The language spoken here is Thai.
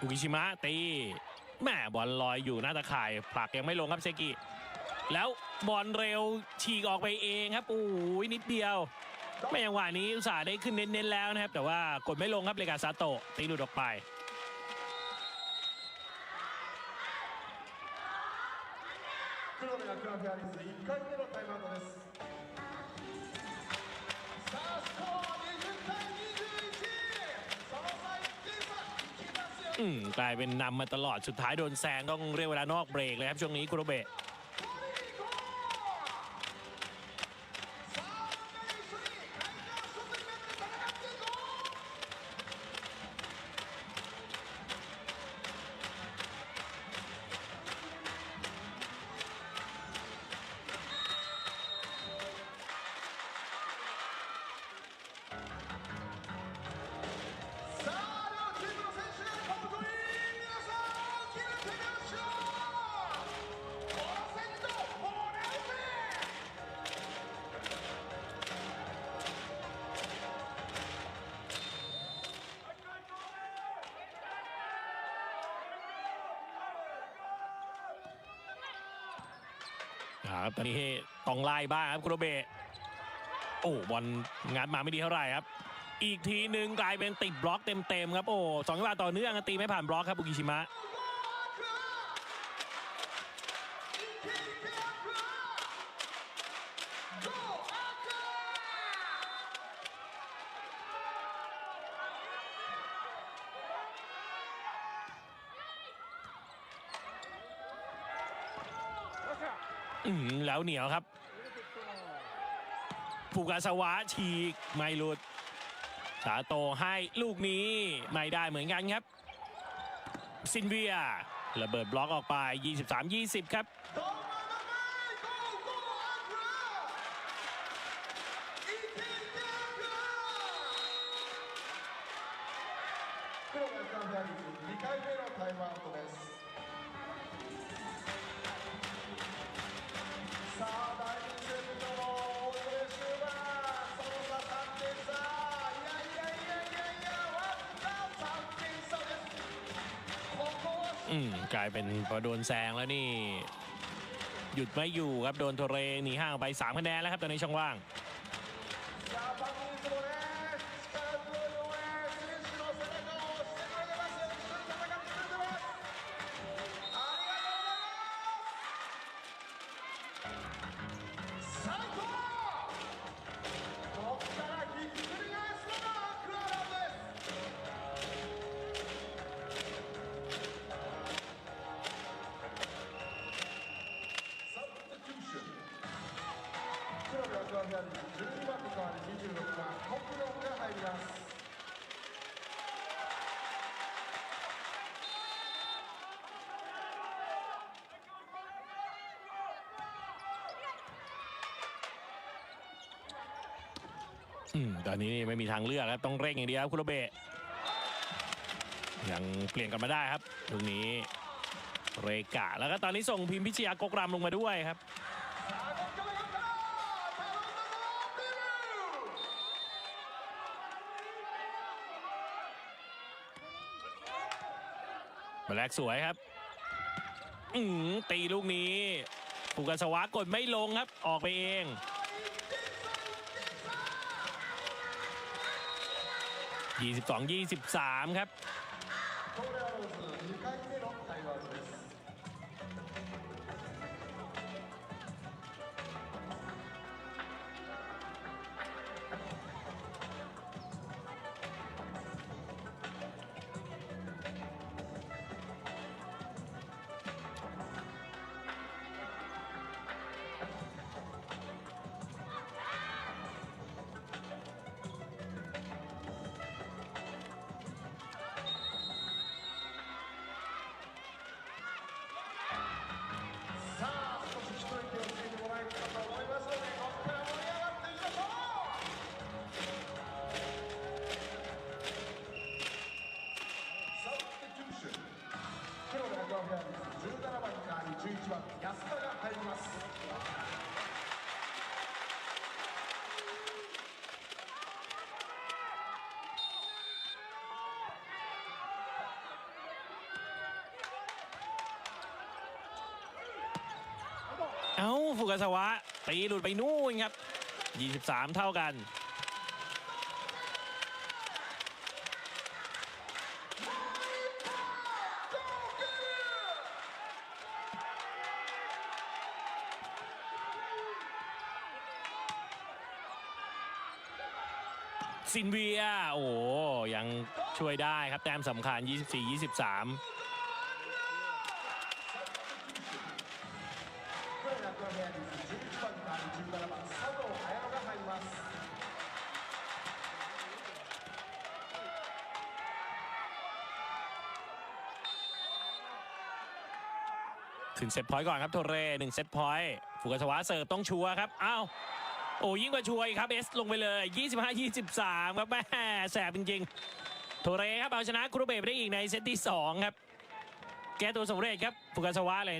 อุกิชิมะตีแม่บอลลอยอยู่หน้าตาข่ายผลักยังไม่ลงครับเซกิ แล้วบอลเร็วฉีกออกไปเองครับโอ้ยนิดเดียว ไม่ยังหวะนี้อุตส่าห์ได้ขึ้นเน้นๆแล้วนะครับ แต่ว่ากดไม่ลงครับเลกาซาโตะตีหลุดออกไป 黒部アクアフェアリス1回目のタイムアウトです กลายเป็นนำมาตลอดสุดท้ายโดนแซงต้องเรียกเวลานอกเบรกเลยครับช่วงนี้คุโรเบะ ครับตอนนี้ต้องไล่บ้างครับคุโรเบะโอ้บอลงัดมาไม่ดีเท่าไหร่ครับ อีกทีหนึ่งกลายเป็นติดบล็อกเต็มๆครับโอ้สองจังหวะต่อเนื่องตีไม่ผ่านบล็อกครับบุกิชิมะ แล้วเหนียวครับผูกาสวะฉีกไม่หลุดสาโตให้ลูกนี้ไม่ได้เหมือนกันครับ ซินเวียระเบิดบล็อกออกไป 23-20 ครับ どんな名 อืมกลายเป็นพอโดนแซงแล้วนี่ หยุดไม่อยู่ครับโดนโทเรหนีห่างไป3คะแนนแล้วครับตอนนี้ช่องว่าง 黒部アクアフェアリーズ12番に代わり26番コプロンが入ります อืมตอนนี้ไม่มีทางเลือกครับ ต้องเร่งอย่างเดียวครับคุโรเบะยังเปลี่ยนกันมาได้ครับตรงนี้เรกะแล้วก็ตอนนี้ส่งพิมพิชยากกรำลงมาด้วยครับ มาแลกสวยครับ อืตีลูกนี้ปุกัสวะกดไม่ลงครับ ออกไปเองยี่สิบสองยี่สิบสามครับ 番安田が入りますเอ้า ฟุกัสวะตีหลุดไปนู่นครับ 23 เท่ากัน ซินเวีย โอ้ยังช่วยได้ครับ แต้มสำคัญ 24 23ถึงเซตพอยต์ก่อนครับโทเร่หนึ่งเซตพอยต์ฟุกัสวะเสิร์ฟต้องชัวครับ อ้าว โอ้ยิ่งกว่าช่วยครับเอสลงไปเลย 25-23 ครับแม่แสบจริงๆโทเรครับเอาชนะครูเบฟได้อีกในเซตที่ 2 ครับ แก้ตัวสำเร็จครับฟุกาสวะเลย